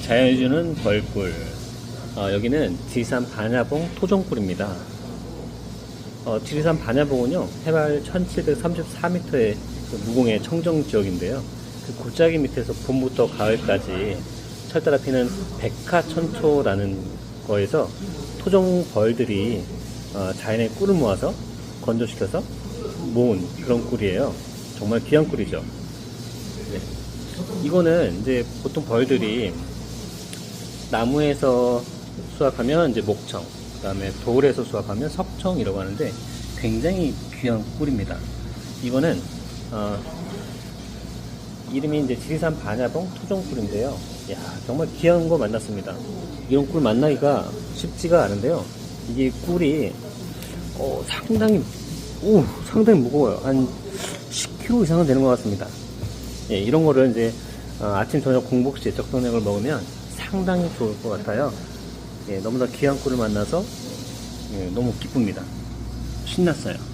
자연이 주는 벌꿀. 어, 여기는 지리산 반야봉 토종꿀입니다. 어, 지리산 반야봉은요, 해발 1734m의 무공의 청정 지역인데요. 그 골짜기 밑에서 봄부터 가을까지 철따라 피는 백화천초라는 거에서 토종 벌들이 어, 자연의 꿀을 모아서 건조시켜서 모은 그런 꿀이에요. 정말 귀한 꿀이죠. 네. 이거는 이제 보통 벌들이 나무에서 수확하면 이제 목청, 그다음에 돌에서 수확하면 석청이라고 하는데 굉장히 귀한 꿀입니다. 이거는 어, 이름이 이제 지리산 반야봉 토종꿀인데요. 야 정말 귀한 거 만났습니다. 이런 꿀 만나기가 쉽지가 않은데요. 이게 꿀이 어, 상당히 오 상당히 무거워요. 한 10kg 이상은 되는 것 같습니다. 예, 이런 거를 이제 어, 아침 저녁 공복시에 적당량을 먹으면 상당히 좋을 것 같아요. 예, 너무나 귀한 꿀을 만나서 예, 너무 기쁩니다. 신났어요.